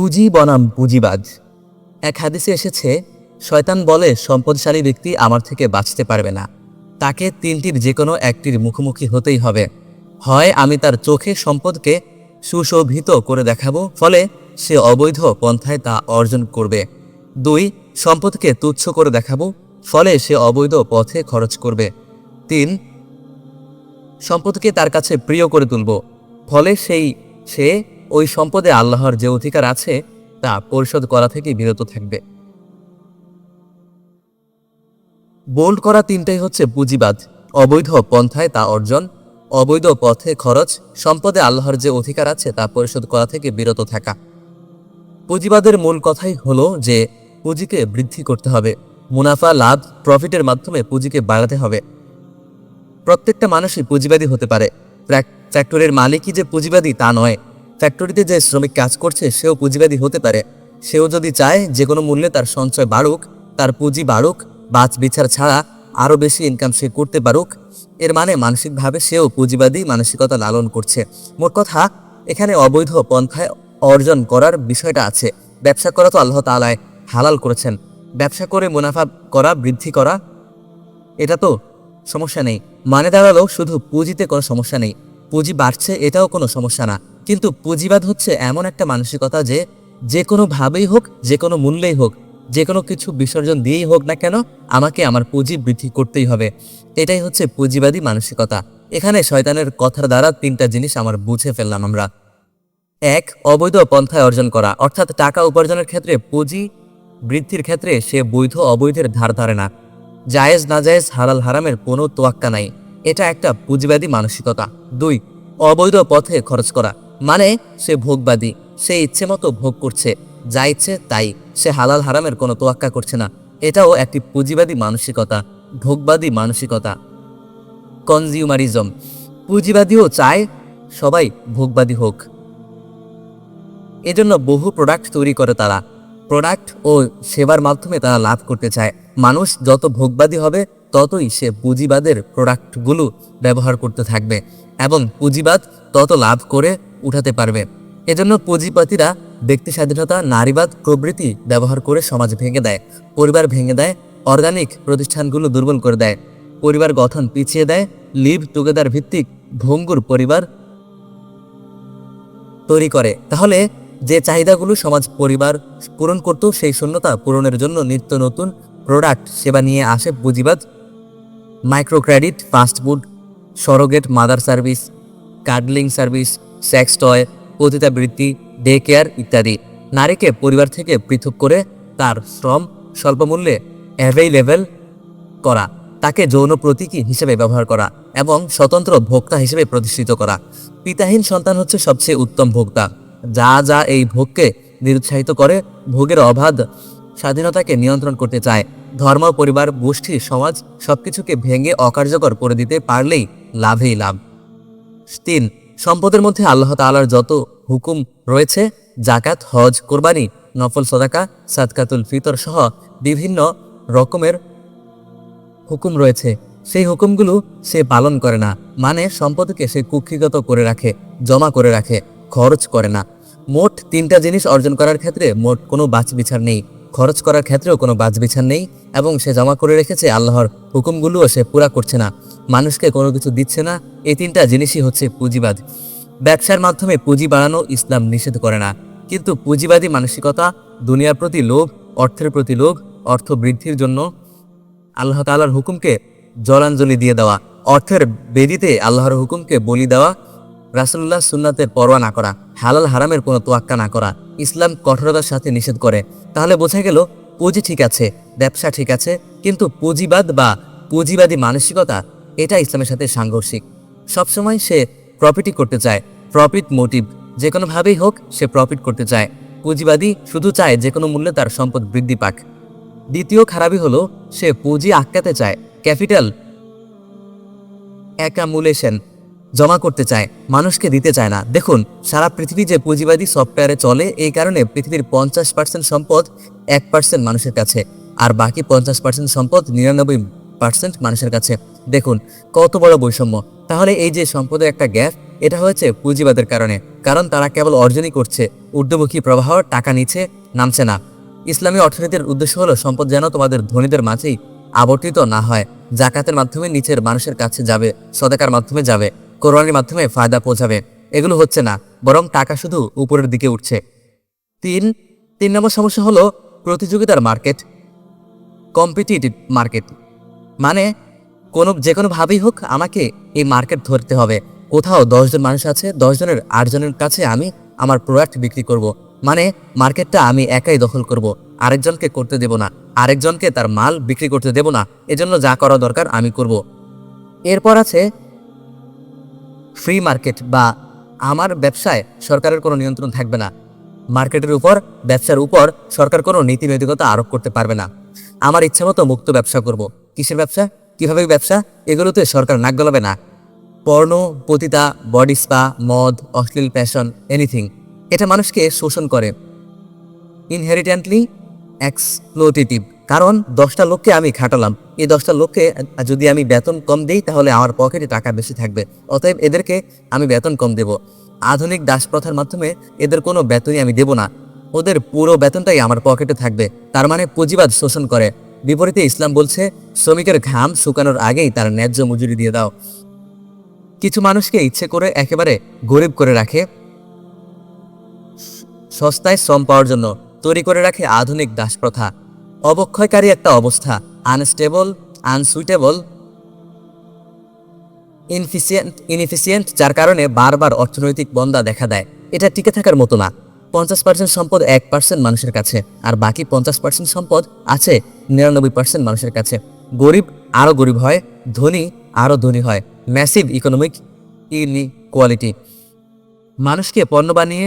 পুঁজি বনাম পুঁজিবাদ এক হাদিসে এসেছে, শয়তান বলে, সম্পদশালী ব্যক্তি আমার থেকে বাঁচতে পারবে না। তাকে তিনটির যে কোনো একটির মুখোমুখি হতেই হবে। হয় আমি তার চোখে সম্পদকে সুশোভিত করে দেখাবো, ফলে সে অবৈধ পন্থায় তা অর্জন করবে। দুই, সম্পদকে তুচ্ছ করে দেখাবো, ফলে সে অবৈধ পথে খরচ করবে। তিন, সম্পদকে তার কাছে প্রিয় করে তুলব, ফলে সেই সে ওই সম্পদে আল্লাহর যে অধিকার আছে, তা পরিশোধ করা থেকে বিরত থাকবে। বোল্ড করা তিনটাই হচ্ছে পুঁজিবাদ। অবৈধ পন্থায় তা অর্জন, অবৈধ পথে খরচ, সম্পদে আল্লাহর যে অধিকার আছে, তা পরিশোধ করা থেকে বিরত থাকা। পুঁজিবাদের মূল কথাই হলো যে, পুঁজিকে বৃদ্ধি করতে হবে। মুনাফা, লাভ, প্রফিটের মাধ্যমে পুঁজিকে বাড়াতে হবে। প্রত্যেকটা মানুষই পুঁজিবাদী হতে পারে। ফ্যাক- ফ্যাক্টরির মালিকই যে পুঁজিবাদী তা নয়। ফ্যাক্টরিতে যে শ্রমিক কাজ করছে, সেও পুঁজিবাদী হতে পারে। সেও যদি চায় যে কোনো মূল্যে তার সঞ্চয় বাড়ুক, তার পুঁজি বাড়ুক বাছ বিচার ছাড়া আরও বেশি ইনকাম সে করতে পারুক, এর মানে মানসিকভাবে সেও পুঁজিবাদী মানসিকতা লালন করছে। মোট কথা, এখানে অবৈধ পন্থায় অর্জন করার বিষয়টা আছে। ব্যবসা করা তো আল্লাহ তালায় হালাল করেছেন। ব্যবসা করে মুনাফা করা, বৃদ্ধি করা, এটা তো সমস্যা নেই। মানে দাঁড়াল শুধু পুঁজিতে কোনো সমস্যা নেই। পুঁজি বাড়ছে এটাও কোনো সমস্যা না। কিন্তু পুঁজিবাদ হচ্ছে এমন একটা মানসিকতা যে যে কোনোভাবেই হোক, যে কোনো মূল্যেই হোক, যে কোনো কিছু বিসর্জন দিয়েই হোক না কেন, আমাকে আমার পুঁজি বৃদ্ধি করতেই হবে। এটাই হচ্ছে পুঁজিবাদী মানসিকতা। এখানে শয়তানের কথার দ্বারা তিনটা জিনিস আমার বুঝে ফেললাম আমরা। এক, অবৈধ পন্থায় অর্জন করা। অর্থাৎ টাকা উপার্জনের ক্ষেত্রে পুঁজি বৃদ্ধির ক্ষেত্রে সে বৈধ অবৈধের ধার ধারে না। জায়েজ না জায়েজ হালাল হারামের কোনো তোয়াক্কা নাই। এটা একটা পুঁজিবাদী মানসিকতা। দুই, অবৈধ পথে খরচ করা। মানে সে ভোগবাদী, সে ইচ্ছে মতো ভোগ করছে, যা ইচ্ছে তাই। সে হালাল হারামের কোনো তোয়াক্কা করছে না। এটাও একটি পুঁজিবাদী মানসিকতা, ভোগবাদী মানসিকতা। কনজিউমারিজম, পুঁজিবাদীও চায় সবাই ভোগবাদী হোক। এজন্য বহু প্রোডাক্ট তৈরি করে তারা। প্রোডাক্ট ও সেবার মাধ্যমে তারা লাভ করতে চায়। মানুষ যত ভোগবাদী হবে ততই সে পুঁজিবাদের প্রোডাক্টগুলো ব্যবহার করতে থাকবে এবং পুঁজিবাদ তত লাভ করে উঠাতে পারবে। এজন্য পুঁজিপাতিরা ব্যক্তি স্বাধীনতা, নারীবাদ প্রভৃতি ব্যবহার করে সমাজ ভেঙে দেয়, পরিবার ভেঙে দেয় অর্গানিক প্রতিষ্ঠানগুলো দুর্বল করে দেয়, পরিবার গঠন পিছিয়ে দেয় লিভ টুগেদার ভিত্তিক ভঙ্গুর পরিবার তৈরি করে। তাহলে যে চাহিদাগুলো সমাজ পরিবার পূরণ করত, সেই শূন্যতা পূরণের জন্য নিত্য নতুন প্রোডাক্ট সেবা নিয়ে আসে পুঁজিবাদ micro credit fast food surrogate, mother service cuddling service, sex toy, পতিতাবৃত্তি, day care ইত্যাদি। নারীকে পরিবার থেকে পৃথক করে তার শ্রম স্বল্পমূল্যে অ্যাভেইলেবল করা, তাকে যৌন প্রতীকী হিসেবে ব্যবহার করা এবং স্বতন্ত্র ভোক্তা হিসেবে প্রতিষ্ঠিত করা। পিতাহীন সন্তান হচ্ছে সবচেয়ে উত্তম ভোক্তা। যা যা এই ভোগকে নিরুৎসাহিত করে, ভোগের অবাধ স্বাধীনতাকে নিয়ন্ত্রণ করতে চায়। ধর্ম, পরিবার, গোষ্ঠী, সমাজ সবকিছুকে ভেঙে অকার্যকর করে দিতে পারলেই লাভেই লাভ। তিন, সম্পদের মধ্যে আল্লাহ তাআলার যত হুকুম রয়েছে জাকাত হজ, কোরবানি, নফল সদাকা, সাদকাতুল ফিতর সহ বিভিন্ন রকমের হুকুম রয়েছে। সেই হুকুমগুলো সে পালন করে না মানে সম্পদকে সে কুক্ষিগত করে রাখে, জমা করে রাখে, খরচ করে না। মোট তিনটা জিনিস অর্জন করার ক্ষেত্রে মোট কোনো বাছবিছার নেই। খরচ করার ক্ষেত্রেও কোনো বাছবিছার নেই এবং সে জমা করে রেখেছে আল্লাহর হুকুমগুলোও সে পুরা করছে না। মানুষকে কোনো কিছু দিচ্ছে না, এই তিনটা জিনিসই হচ্ছে পুঁজিবাদ। ব্যবসার মাধ্যমে পুঁজি বাড়ানো ইসলাম নিষেধ করে না। কিন্তু পুঁজিবাদী মানসিকতা, দুনিয়ার প্রতি লোভ, অর্থের প্রতি লোভ, অর্থ বৃদ্ধির জন্য আল্লাহ তাআলার হুকুমকে জলাঞ্জলি দিয়ে দেওয়া, অর্থের বেদিতে আল্লাহর হুকুমকে বলি দেওয়া রাসুল্লাহ সুন্নাতের পরোয়া না করা, হালাল হারামের কোনো তোয়াক্কা না করা, ইসলাম কঠোরতার সাথে নিষেধ করে। তাহলে বোঝা গেল পুঁজি ঠিক আছে, ব্যবসা ঠিক আছে, কিন্তু পুঁজিবাদ বা পুঁজিবাদী মানসিকতা, এটা ইসলামের সাথে সাংঘর্ষিক। সবসময় সে প্রফিটই করতে চায় প্রফিট মোটিভ যে কোনোভাবেই হোক সে প্রফিট করতে চায়। পুঁজিবাদী শুধু চায় যে কোনো মূল্যে তার সম্পদ বৃদ্ধি পাক। দ্বিতীয় খারাপই হলো সে পুঁজি আটকাতে চায়। ক্যাপিটাল অ্যাকামুলেশন জমা করতে চায়, মানুষকে দিতে চায় না। দেখুন, সারা পৃথিবী যে পুঁজিবাদী সফটওয়্যারে চলে, এই কারণে পৃথিবীর পঞ্চাশ পার্সেন্ট সম্পদ এক পার্সেন্ট মানুষের কাছে, আর বাকি পঞ্চাশ পার্সেন্ট সম্পদ নিরানব্বই পার্সেন্ট মানুষের কাছে। দেখুন, কত বড় বৈষম্য। তাহলে এই যে সম্পদের একটা গ্যাপ, এটা হয়েছে পুঁজিবাদের কারণে, কারণ তারা কেবল অর্জনই করছে, ঊর্ধ্বমুখী প্রবাহ, টাকা নিচে নামছে না। ইসলামী অর্থনীতির উদ্দেশ্য হলো সম্পদ যেন তোমাদের ধনীদের মাঝেই আবর্তিত না হয়, জাকাতের মাধ্যমে নিচের মানুষের কাছে যাবে, সদাকার মাধ্যমে যাবে। কোরবানির মাধ্যমে ফায়দা পৌঁছাবে এগুলো হচ্ছে না, বরং টাকা শুধু উপরের দিকে উঠছে তিন তিন নম্বর সমস্যা হলো প্রতিযোগিতার মার্কেট, কম্পিটিটিভ মার্কেট মানে কোনো, যে কোনোভাবেই হোক আমাকে এই মার্কেট ধরতে হবে কোথাও দশজন মানুষ আছে দশজনের আটজনের কাছে আমি আমার প্রোডাক্ট বিক্রি করব। মানে মার্কেটটা আমি একাই দখল করব। আরেকজনকে করতে দেব না, আরেকজনকে তার মাল বিক্রি করতে দেব না এজন্য যা করা দরকার আমি করব। এরপর আছে ফ্রি মার্কেট বা আমার ব্যবসায় সরকারের কোনো নিয়ন্ত্রণ থাকবে না। মার্কেটের উপর, ব্যবসার উপর সরকার কোনো নীতি নৈতিকতা আরোপ করতে পারবে না। আমার ইচ্ছা মতো মুক্ত ব্যবসা করব। কিসের ব্যবসা? কীভাবে ব্যবসা? এগুলোতে সরকার নাক গলাবে না। পর্ণ, পতিতা বডি স্পা মদ, অশ্লীল প্যাশন এনিথিং এটা মানুষকে শোষণ করে। ইনহেরিটেন্টলি এক্সপ্লোটেটিভ কারণ দশটা লোককে আমি খাটালাম। এই দশটা লোককে যদি আমি বেতন কম দিই, তাহলে আমার পকেটে টাকা বেশি থাকবে। অতএব এদেরকে আমি বেতন কম দেব। আধুনিক দাস প্রথার মাধ্যমে এদের কোনো বেতনই আমি দেব না। ওদের পুরো বেতনটাই আমার পকেটে থাকবে। তার মানে পুঁজিবাদ শোষণ করে। বিপরীতে ইসলাম বলছে, শ্রমিকের ঘাম শুকানোর আগেই তার ন্যায্য মজুরি দিয়ে দাও। কিছু মানুষকে ইচ্ছে করে একেবারে গরিব করে রাখে। সস্তায় শ্রম পাওয়ার জন্য তৈরি করে রাখে আধুনিক দাস প্রথা। অবক্ষয়কারী একটা অবস্থা আনস্টেবল আনসুইটেবল ইনফিসিয়েন্ট ইনএফিসিয়েন্ট যার কারণে বারবার অর্থনৈতিক বন্দা দেখা দেয়। এটা টিকে থাকার মতো না। পঞ্চাশ পার্সেন্ট সম্পদ এক পার্সেন্ট মানুষের কাছে, আর বাকি পঞ্চাশ পার্সেন্ট সম্পদ আছে নিরানব্বই পার্সেন্ট মানুষের কাছে। গরিব আরও গরিব হয়, ধনী আরও ধনী হয়। ম্যাসিভ ইকোনমিক ইনইকোয়ালিটি মানুষকে পণ্য বানিয়ে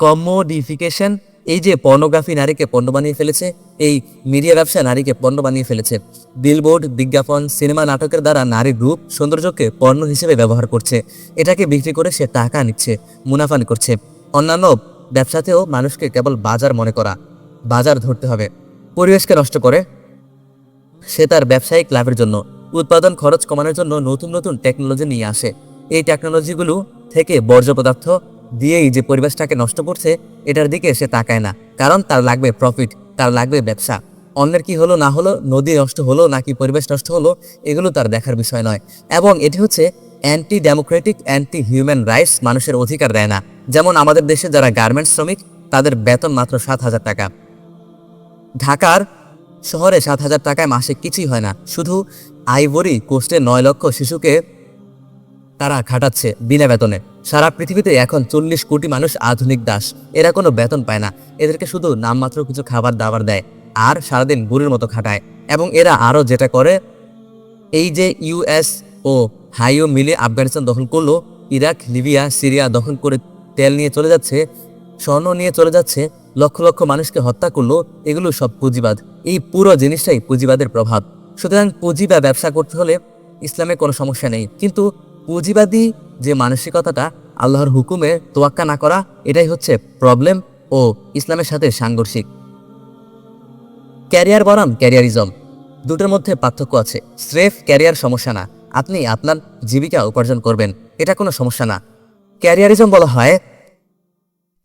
কমোডিফিকেশন এই যে পর্নোগ্রাফি নারীকে পণ্য বানিয়ে ফেলেছে, এই মিডিয়া ব্যবসা নারীকে পণ্য বানিয়ে ফেলেছে। বিলবোর্ড বিজ্ঞাপন সিনেমা নাটকের দ্বারা নারীর রূপ, সৌন্দর্যকে পণ্য হিসেবে ব্যবহার করছে। এটাকে বিক্রি করে সে টাকা নিচ্ছে মুনাফানি করছে। অন্যান্য ব্যবসাতেও মানুষকে কেবল বাজার মনে করা, বাজার ধরতে হবে। পরিবেশকে নষ্ট করে সে তার ব্যবসায়িক লাভের জন্য, উৎপাদন খরচ কমানোর জন্য নতুন নতুন টেকনোলজি নিয়ে আসে। এই টেকনোলজিগুলো থেকে বর্জ্য পদার্থ দিয়েই যে পরিবেশটাকে নষ্ট করছে, এটার দিকে সে তাকায় না। কারণ তার লাগবে প্রফিট তার লাগবে ব্যবসা। অন্যের কি হলো না হলো, নদী নষ্ট হলো নাকি পরিবেশ নষ্ট হলো, এগুলো তার দেখার বিষয় নয়। এবং এটি হচ্ছে anti democratic anti human rights মানুষের অধিকার দেয় না। যেমন আমাদের দেশে যারা গার্মেন্টস শ্রমিক, তাদের বেতন মাত্র সাত হাজার টাকা। ঢাকার শহরে সাত হাজার টাকায় মাসে কিছুই হয় না। শুধু আইভরি কোস্টে নয় লক্ষ শিশুকে তারা খাটাচ্ছে বিনা বেতনে। সারা পৃথিবীতে এখন চল্লিশ কোটি মানুষ আধুনিক দাস। এরা কোনো বেতন পায় না। এদেরকে শুধু নামমাত্র কিছু খাবার দাবার দেয় আর সারাদিন বুড়ির মতো খাটায়। এবং এরা আরও যেটা করে, এই যে ইউএস ও হাইও মিলে আফগানিস্তান দখল করল, ইরাক, লিবিয়া, সিরিয়া দখল করে তেল নিয়ে চলে যাচ্ছে, স্বর্ণ নিয়ে চলে যাচ্ছে, লক্ষ লক্ষ মানুষকে হত্যা করল, এগুলো সব পুঁজিবাদ। এই পুরো জিনিসটাই পুঁজিবাদের প্রভাব। সুতরাং পুঁজি বা ব্যবসা করতে হলে ইসলামে কোনো সমস্যা নেই। কিন্তু পুঁজিবাদী যে মানসিকতাটা আল্লাহর হুকুমে তোয়াক্কা না করা, এটাই হচ্ছে প্রবলেম ও ইসলামের সাথে সাংঘর্ষিক। ক্যারিয়ার বনাম ক্যারিয়ারিজম। দুটোর মধ্যে পার্থক্য আছে। স্রেফ ক্যারিয়ার সমস্যা না। আপনি আপনার জীবিকা উপার্জন করবেন। এটা কোনো সমস্যা না। ক্যারিয়ারিজম বলা হয়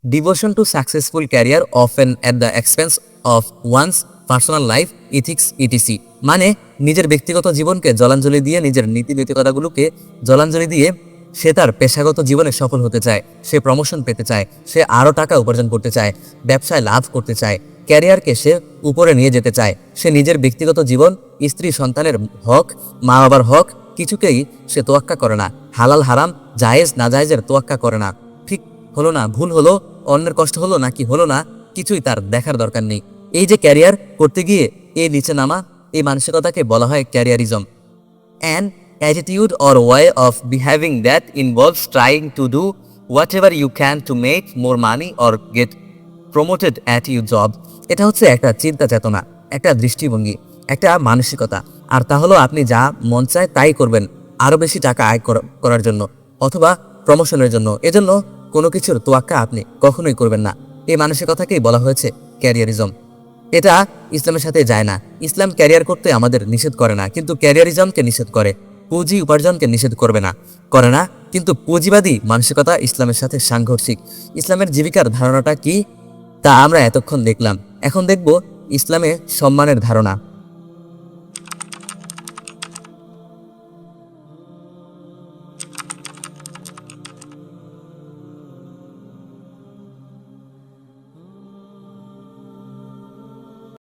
devotion to successful career of an at the expense of one's personal life ethics E T C মানে নিজের ব্যক্তিগত জীবনকে জলাঞ্জলি দিয়ে নিজের নীতি নৈতিকতাগুলোকে জলাঞ্জলি দিয়ে সে তার পেশাগত জীবনে সফল হতে চায়, সে প্রমোশন পেতে চায়, সে আরও টাকা উপার্জন করতে চায়, ব্যবসায় লাভ করতে চায় ক্যারিয়ারকে সে উপরে নিয়ে যেতে চায়, সে নিজের ব্যক্তিগত জীবন, স্ত্রী সন্তানের হক, মা বাবার হক, কিছুকেই সে তোয়াক্কা করে না, হালাল হারাম, জায়েজ না জায়েজের তোয়াক্কা করে না। ঠিক হলো না, ভুল হলো, অন্যের কষ্ট হলো নাকি হলো না, কিছুই তার দেখার দরকার নেই। এই যে ক্যারিয়ার করতে গিয়ে এই নিচে নামা এই মানসিকতাকে বলা হয় careerism an or way of behaving that involves trying to do whatever you can to make more money or get promoted at you job এটা হচ্ছে একটা চিন্তা চেতনা, একটা দৃষ্টিভঙ্গি, একটা মানসিকতা। আর তা হলো আপনি যা মন চায় তাই করবেন আরও বেশি টাকা আয় করা- করার জন্য অথবা প্রমোশনের জন্য। এজন্য কোনো কিছুর তোয়াক্কা আপনি কখনোই করবেন না। এই মানসিকতাকেই বলা হয়েছে ক্যারিয়ারিজম এটা ইসলামের সাথে যায় না। ইসলাম ক্যারিয়ার করতে আমাদের নিষেধ করে না, কিন্তু ক্যারিয়ারিজমকে নিষেধ করে। পুঁজি উপার্জনকে নিষেধ করবে না। করে না, কিন্তু পুঁজিবাদী মানসিকতা ইসলামের সাথে সাংঘর্ষিক। ইসলামের জীবিকার ধারণাটা কি? তা আমরা এতক্ষণ দেখলাম। এখন দেখব ইসলামে সম্মানের ধারণা।